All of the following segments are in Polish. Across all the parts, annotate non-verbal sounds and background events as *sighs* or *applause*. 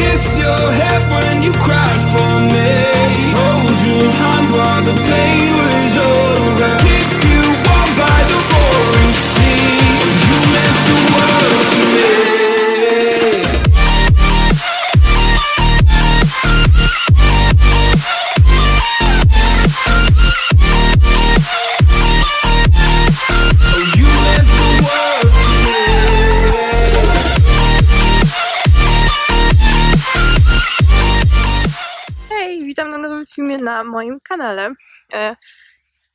kiss your head when you cried for me. Nowym filmie na moim kanale. E,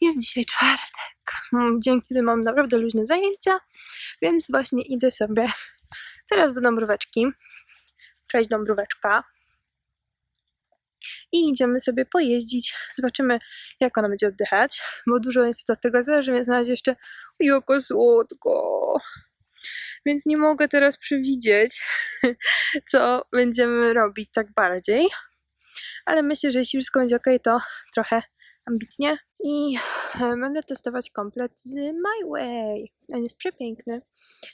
Jest dzisiaj czwartek, mm, dzięki temu mam naprawdę luźne zajęcia, więc właśnie idę sobie teraz do Dąbróweczki. Cześć Dąbróweczka. I idziemy sobie pojeździć, zobaczymy jak ona będzie oddychać, bo dużo jest od tego zależy, więc na razie jeszcze joko słodko. Więc nie mogę teraz przewidzieć, *laughs* co będziemy robić tak bardziej ale myślę, że jeśli wszystko będzie ok, to trochę ambitnie i e, będę testować komplet z My Way. On jest przepiękny,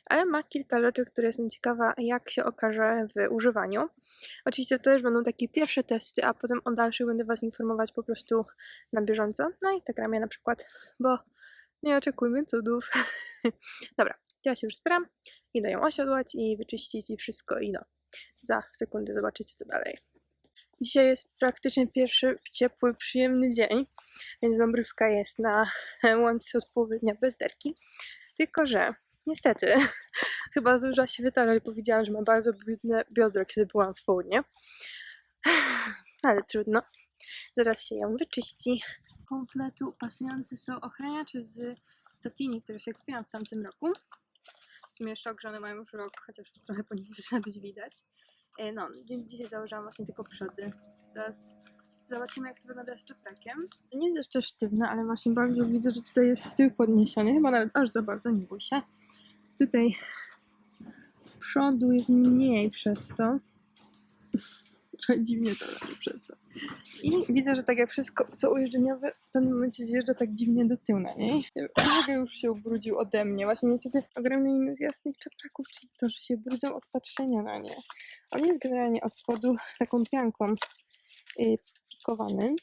ale ma kilka rzeczy, które jestem ciekawa, jak się okaże w używaniu. Oczywiście to też będą takie pierwsze testy, a potem o dalszych będę Was informować po prostu na bieżąco, na Instagramie na przykład, bo nie oczekujmy cudów. *laughs* Dobra, ja się już zbieram, idę ją osiodłać i wyczyścić i wszystko i no, za sekundę zobaczycie co dalej. Dzisiaj jest praktycznie pierwszy ciepły, przyjemny dzień, więc Dąbrówka jest na *laughs* łące od połowy dnia bez derki. Tylko, że niestety *laughs* chyba zdążyła się wytarać i powiedziałam, że ma bardzo brudne biodro, kiedy byłam w południe. *sighs* Ale trudno. Zaraz się ją wyczyści. Kompletu pasujące są ochraniacze z Tatini, które sobie kupiłam w tamtym roku. W sumie szok, że one mają już rok, chociaż trochę po nich *laughs* zaczyna być widać. E, No, więc dzisiaj założyłam właśnie tylko przody. Teraz zobaczymy, jak to wygląda z czaprakiem. Nie jest jeszcze sztywne, ale właśnie bardzo widzę, że tutaj jest z tyłu podniesiony. Chyba nawet aż za bardzo, nie bój się. Tutaj z przodu jest mniej przez to. Trochę *laughs* dziwnie to robi przez to. I widzę, że tak jak wszystko, co ujeżdżeniowe, w pewnym momencie zjeżdża tak dziwnie do tyłu na niej. Trochę już się ubrudził ode mnie. Właśnie niestety ogromny minus jasnych czapraków, czyli to, że się brudzą od patrzenia na nie. On jest generalnie od spodu taką pianką y, pikowany.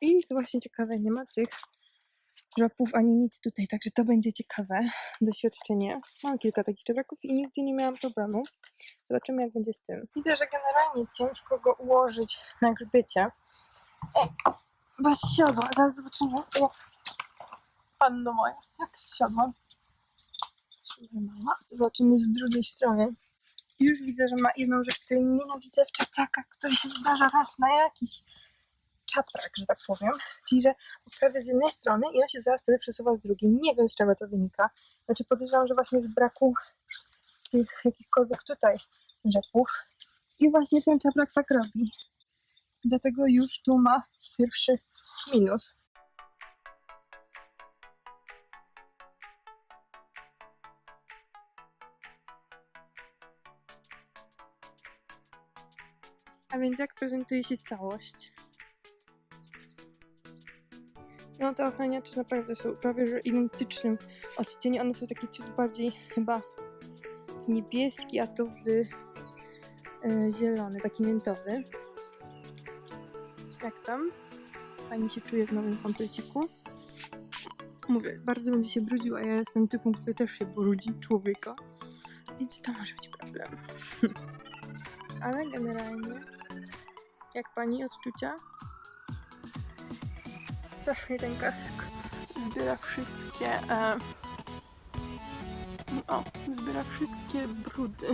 I co właśnie ciekawe, nie ma tych żapów ani nic tutaj, także to będzie ciekawe *laughs* doświadczenie. Mam kilka takich czepraków i nigdy nie miałam problemu. Zobaczymy, jak będzie z tym. Widzę, że generalnie ciężko go ułożyć na grzbiecie. Ej, bez siodła. Zaraz zobaczymy, jak panno moja, jak siodła. Zobaczymy z drugiej strony. Już widzę, że ma jedną rzecz, której nienawidzę w czaprakach, która się zdarza raz na jakiś czaprak, że tak powiem. Czyli, że poprawię z jednej strony i on się zaraz wtedy przesuwa z drugiej. Nie wiem, z czego to wynika. Znaczy podejrzewam, że właśnie z braku tych jakichkolwiek tutaj rzepów. I właśnie ten czaprak tak robi. Dlatego już tu ma pierwszy minus. A więc jak prezentuje się całość? No te ochraniacze naprawdę są prawie że identycznym odcieniu. One są takie ciut bardziej chyba niebieski, a to w e, zielony, taki miętowy. Jak tam? Fajnie się czuję w nowym kompleciku. Mówię, bardzo będzie się brudził, a ja jestem typem, który też się brudzi, człowieka. Więc to może być problem. *laughs* Ale generalnie, jak pani odczucia? Strasznie ten kask zbiera wszystkie... E, o, zbiera wszystkie brudy.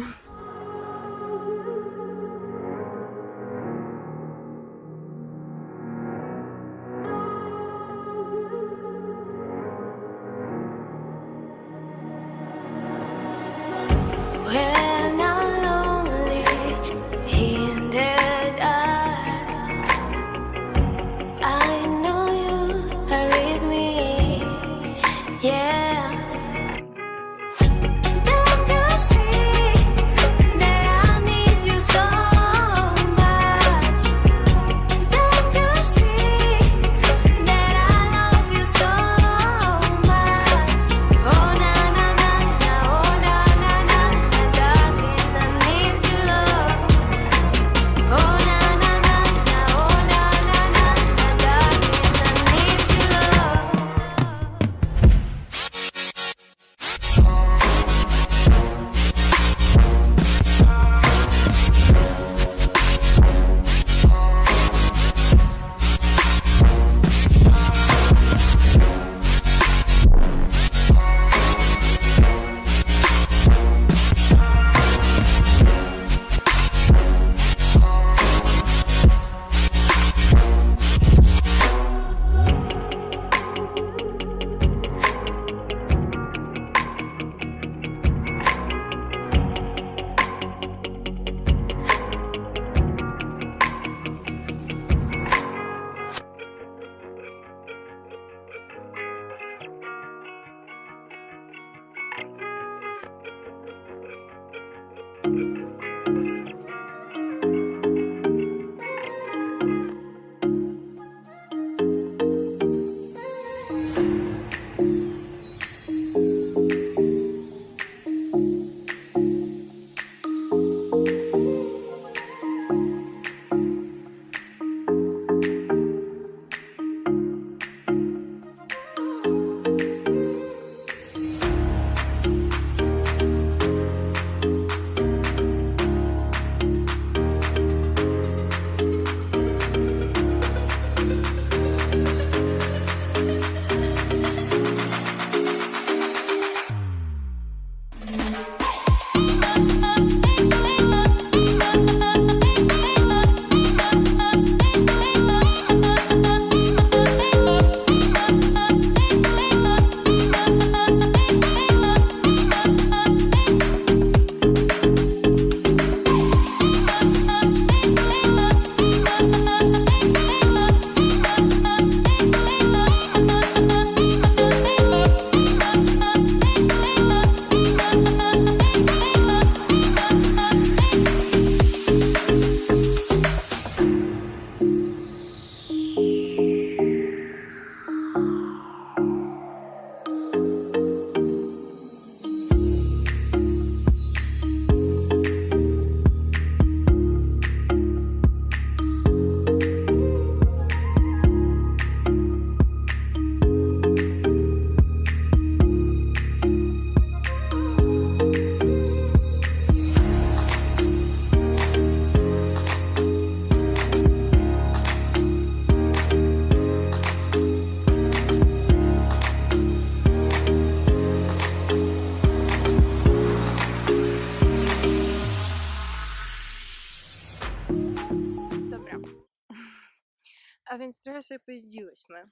Trochę sobie pojeździłyśmy.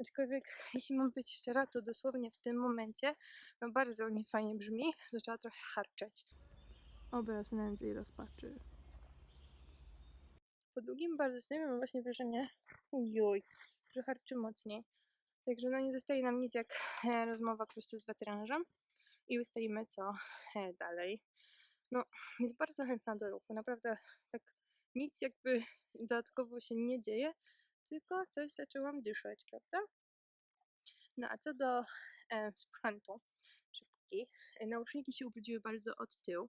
Aczkolwiek, *laughs* jeśli mam być szczera, to dosłownie w tym momencie, no bardzo niefajnie brzmi, zaczęła trochę harczeć. Obraz nędzy i rozpaczy. Po długim bardzo snie mam właśnie wrażenie, juj, że harczy mocniej. Także no nie zostaje nam nic jak e, rozmowa po prostu z weterynarzem i ustalimy co e, dalej. No, jest bardzo chętna do ruchu, naprawdę tak nic jakby dodatkowo się nie dzieje, tylko coś zaczęłam dyszeć, prawda? No a co do e, *laughs* sprzętu, szybki, e, nauszniki się ubrudziły bardzo od tyłu,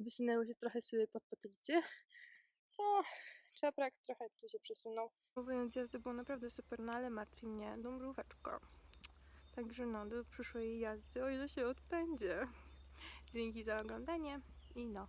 wysunęły się trochę sobie pod potylicę, to czaprak trochę tu się przesunął. Mówiąc jazdy było naprawdę super, no ale martwi mnie dąbróweczka. Także no, do przyszłej jazdy, o ile się odbędzie. Dzięki za oglądanie i no,